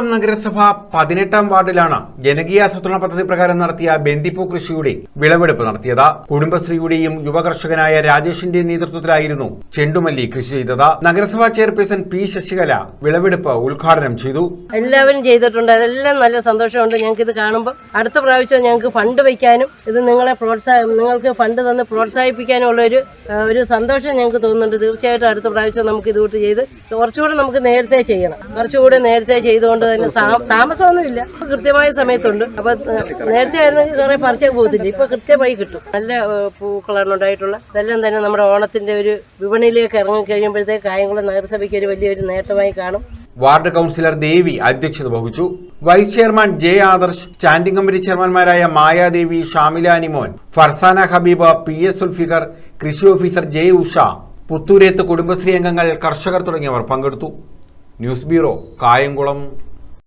കായംകുളം നഗരസഭ പതിനെട്ടാം വാർഡിലാണ് ജനകീയ ആസൂത്രണ പദ്ധതി പ്രകാരം നടത്തിയ ബന്ദിപ്പൂ കൃഷിയുടെ വിളവെടുപ്പ് നടത്തിയത്. കുടുംബശ്രീയുടെയും യുവകർഷകനായ രാജേഷിന്റെ നേതൃത്വത്തിലായിരുന്നു ചെണ്ടുമല്ലി കൃഷി ചെയ്തത്. നഗരസഭാ ചെയർപേഴ്സൺ പി ശശികല വിളവെടുപ്പ് ഉദ്ഘാടനം ചെയ്തു. എല്ലാവരും ചെയ്തിട്ടുണ്ട്. അതെല്ലാം നല്ല സന്തോഷമുണ്ട് ഞങ്ങൾക്ക് ഇത് കാണുമ്പോൾ അടുത്ത പ്രാവശ്യം ഞങ്ങൾക്ക് ഫണ്ട് വയ്ക്കാനും ഇത് നിങ്ങളെ പ്രോത്സാഹ നിങ്ങൾക്ക് ഫണ്ട് തന്ന് പ്രോത്സാഹിപ്പിക്കാനുള്ള ഒരു ഒരു സന്തോഷം ഞങ്ങൾക്ക് തോന്നുന്നുണ്ട്. തീർച്ചയായിട്ടും അടുത്ത പ്രാവശ്യം നമുക്ക് ഇതുകൊണ്ട് ചെയ്ത് കുറച്ചുകൂടെ നമുക്ക് നേരത്തെ ചെയ്യണം. കുറച്ചുകൂടെ നേരത്തെ ചെയ്തുകൊണ്ട് തന്നെ താമസമൊന്നും താമസമൊന്നുമില്ല. കൃത്യമായ സമയത്തുണ്ട്. അപ്പൊ നേരത്തെ ആയിരുന്നെങ്കിൽ കുറെ പറിച്ചേ പോകത്തില്ല. ഇപ്പൊ കൃത്യമായി കിട്ടും. നല്ല പൂക്കളാണ് ഉണ്ടായിട്ടുള്ള. ഇതെല്ലാം തന്നെ നമ്മുടെ ഓണത്തിന്റെ ഒരു വിപണിയിലേക്ക് ഇറങ്ങി കഴിയുമ്പോഴത്തേക്ക് കായംകുളം നഗരസഭയ്ക്ക് ഒരു വലിയൊരു നേട്ടമായി കാണും. വാർഡ് കൗൺസിലർ ദേവി അധ്യക്ഷത വഹിച്ചു. Vice chairman J Adarsh standing committee ചെയർമാൻമാരായ Mayadevi Shamila Animon Farsana Habeeba P S Zulfiqar കൃഷി ഓഫീസർ ജെ ഉഷ പുത്തൂരേത്ത് കുടുംബശ്രീ അംഗങ്ങൾ കർഷകർ തുടങ്ങിയവർ പങ്കെടുത്തു. News bureau Kayamkulam.